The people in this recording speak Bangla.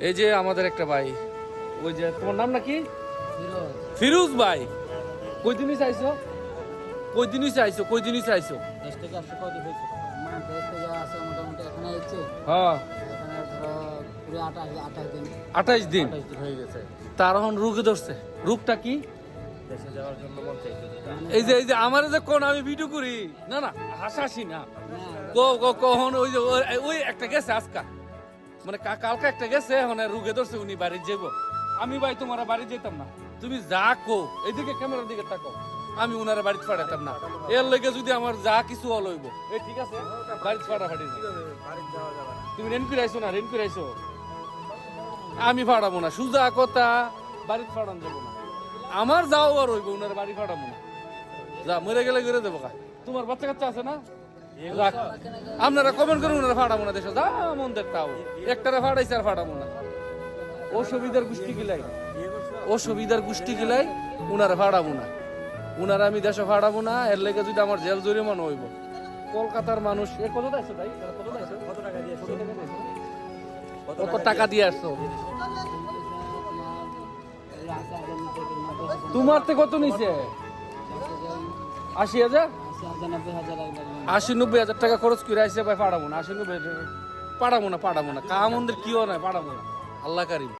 এই যে আমাদের একটা ভাই। ওই যে তোমার নাম নাকি? ফিরোজ। ভাই। কই দিনই চাইছো কই দিনই চাইছো কই দিনই চাইছো আঠাইশ দিন হয়ে। তার এখন রোগে ধরছে। রোগটা কি? দেশে যাওয়ার জন্য মন এই যে এই যে আমার যে কোন আমি ভিডিও করি। না না হাসাহাসি না। কো কো কখন ওই যে ওই- ওই একটা গেছে আজকা। মানে কালকে একটা গেছে মানে রুগে ধরছে, উনি বাড়ি যাব আমি ভাই তোমার বাড়ি যেতাম না। তুমি যা কো এইদিকে ক্যামেরার দিকে তাকো আমি উনার বাড়িতে পাঠাতাম না। এর লেগে যদি আমার যা কিছু অলইব এই ঠিক আছে? বাড়িতে পাঠা ফাটি তুমি রেন ফিরাইছো না? রেন ফিরাইছো? আমি ফাড়াবো না। সুজা কথা, বাড়িতে ফাড়ান যাব না। আমার যাও আর হইব, উনার বাড়ি ফাড়াবো না। যা, মরে গেলে করে দেবো তোমার বাচ্চা কাচ্চা আছে না। আপনারা কমেন্ট করুন ওনারা ফাড়াবো না ফাড়াইছে আর ফাড়াবো না। ও সুবিধার গোষ্ঠী গিলাই। ও সুবিধার গোষ্ঠী গিলাই উনারা ফাড়াবো না। উনারা আমি দেশে ফাড়াবো না, এর লেগে যদি আমার জেল জরিমানা হইব। কলকাতার মানুষ এ কত কত টাকা দিয়ে কত আসছো তোমার তে কত নিছে? আশি হাজার? আশি নব্বই হাজার টাকা খরচ করে আসে ভাই পাড়াবো না, আশি নব্বই পাড়াবো না পাড়াবো না কা মন্দির কিও নাই, পাড়াবো না। আল্লাহ কারিম।